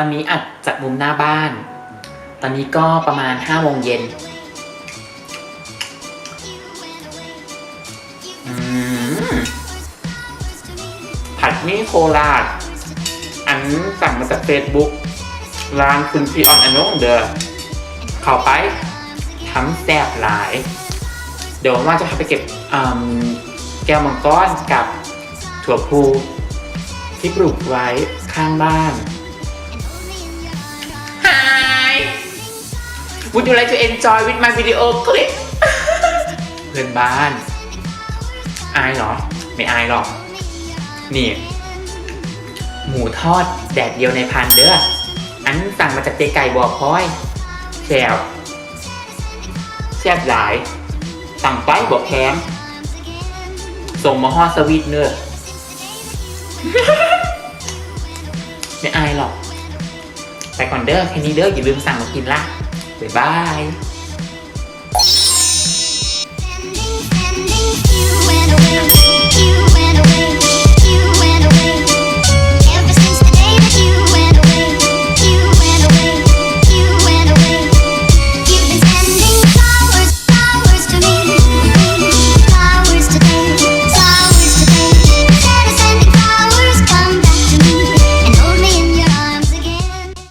ตอนนี้อัดจากมุมหน้าบ้าน ตอนนี้ก็ประมาณห้าโมงเย็นผัดหมี่โคราช อันสั่งมาจากเฟซบุ๊กร้านคุณพีออนอนงเดอเข้าไปทำแซ่บหลาย เดี๋ยวว่าจะพาไปเก็บแก้วมังกรกับถั่วพลูที่ปลูกไว้ข้างบ้าน Would you like to enjoy with my video clip เพื่อนบ้าน อายเหรอ ไม่อายหรอก นี่ หมูทอดแดดเดียวในพันเด้อ อันสั่งมาจากเจ๊ไก่บอกพ้อยแซ่บแซ่บหลาย สั่งไปบอกแพงส่งมาฮอดสวีทเนอร์ไม่อายหรอก ไปก่อนเด้อแค่นี้เด้ออย่าลืมสั่งมากินละ บ๊ายบาย